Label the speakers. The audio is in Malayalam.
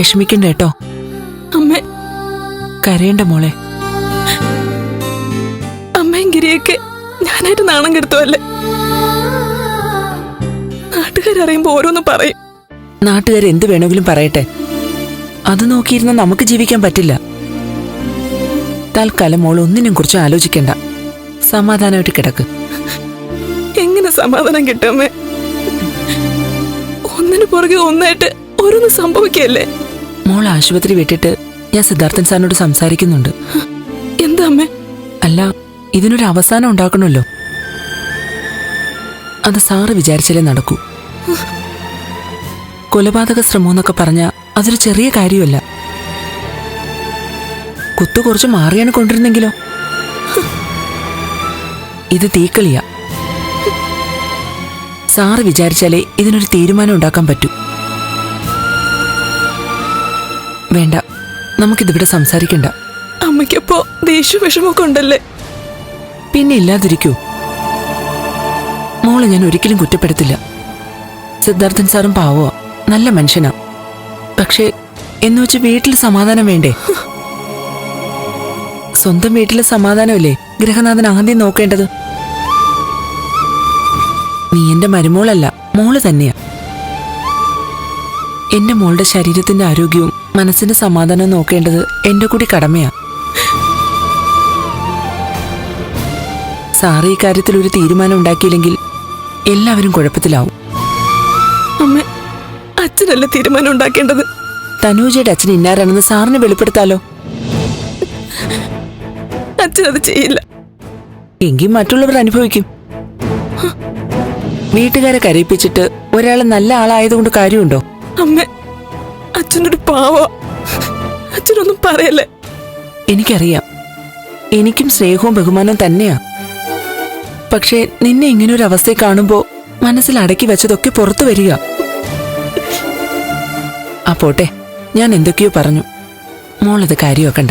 Speaker 1: വിഷമിക്കണ്ട കേട്ടോ.
Speaker 2: അമ്മ.
Speaker 1: കരയണ്ട മോളെ.
Speaker 2: അമ്മയും ഗിരിയൊക്കെ ഞാനായിട്ട് നാണം കെടുത്തുവല്ലേ? നാട്ടുകാരറിയുമ്പോ ഓരോന്ന് പറയും.
Speaker 1: നാട്ടുകാർ എന്ത് വേണമെങ്കിലും പറയട്ടെ. അത് നോക്കിയിരുന്ന നമുക്ക് ജീവിക്കാൻ പറ്റില്ല. തൽക്കാലം മോൾ ഒന്നിനും കുറിച്ച് ആലോചിക്കണ്ട. സമാധാനമായിട്ട് കിടക്ക്.
Speaker 2: എങ്ങനെ സമാധാനം കിട്ടുമേ ഒന്നിനു പുറകെ ഒന്നായിട്ട് ഓരോന്ന് സംഭവിക്കല്ലേ
Speaker 1: മോൾ ആശുപത്രി വിട്ടിട്ട് ഞാൻ സിദ്ധാർത്ഥൻ സാറിനോട് സംസാരിക്കുന്നുണ്ട്.
Speaker 2: എന്താ അമ്മേ?
Speaker 1: അല്ല ഇതിനൊരു അവസാനം ഉണ്ടാക്കണമല്ലോ. അത് സാറ് വിചാരിച്ചാലേ നടക്കൂ. കൊലപാതക ശ്രമം എന്നൊക്കെ പറഞ്ഞ അതൊരു ചെറിയ കാര്യമല്ല. കുത്തു കുറച്ച് മാറിയാണ് കൊണ്ടിരുന്നെങ്കിലോ? ഇത് തീക്കളിയ. സാറ് വിചാരിച്ചാലേ ഇതിനൊരു തീരുമാനം ഉണ്ടാക്കാൻ പറ്റൂ. വേണ്ട. നമുക്കിതിവിടെ സംസാരിക്കണ്ട.
Speaker 2: അമ്മയ്ക്കപ്പോ ദേഷ്യ വിഷമൊക്കെ ഉണ്ടല്ലേ?
Speaker 1: പിന്നെ ഇല്ലാതിരിക്കൂ. മോളെ ഞാൻ ഒരിക്കലും കുറ്റപ്പെടുത്തില്ല. സിദ്ധാർത്ഥൻ സാറും പാവോ നല്ല മനുഷ്യനാ. പക്ഷേ എന്നുവെച്ച് വീട്ടിൽ സമാധാനം വേണ്ടേ? സ്വന്തം വീട്ടിലെ സമാധാനമല്ലേ? ഗൃഹനാഥൻ ആദ്യം നോക്കേണ്ടത്? നീ എന്റെ മരുമോളല്ല മോൾ തന്നെയാ. എന്റെ മോളുടെ ശരീരത്തിന്റെ ആരോഗ്യവും മനസ്സിന്റെ സമാധാനവും നോക്കേണ്ടത് എന്റെ കൂടി കടമയാ. സാറ് ഈ കാര്യത്തിൽ ഒരു തീരുമാനം ഉണ്ടാക്കിയില്ലെങ്കിൽ എല്ലാവരും കുഴപ്പത്തിലാവും.
Speaker 2: അമ്മ അച്ഛനല്ലേ തീരുമാനം ഉണ്ടാക്കേണ്ടത്?
Speaker 1: തനൂജയുടെ അച്ഛൻ ഇന്നാരാണെന്ന് സാറിന് വെളിപ്പെടുത്താലോ?
Speaker 2: അച്ഛനത് ചെയ്യില്ല.
Speaker 1: എങ്കിൽ മറ്റുള്ളവർ അനുഭവിക്കും. വീട്ടുകാരെ കരയിപ്പിച്ചിട്ട് ഒരാൾ നല്ല ആളായതുകൊണ്ട് കാര്യമുണ്ടോ?
Speaker 2: അമ്മ അച്ഛനൊരു പാവ. അച്ഛനൊന്നും പറയല്ലേ?
Speaker 1: എനിക്കറിയാം. എനിക്കും സ്നേഹവും ബഹുമാനവും തന്നെയാ. പക്ഷേ നിന്നെ ഇങ്ങനെ ഒരു അവസ്ഥയെ കാണുമ്പോ മനസ്സിൽ അടക്കി വെച്ചതൊക്കെ പുറത്തു വരിക. ആ പോട്ടെ ഞാൻ എന്തൊക്കെയോ പറഞ്ഞു. മോളത് കാര്യമാക്കണ്ട.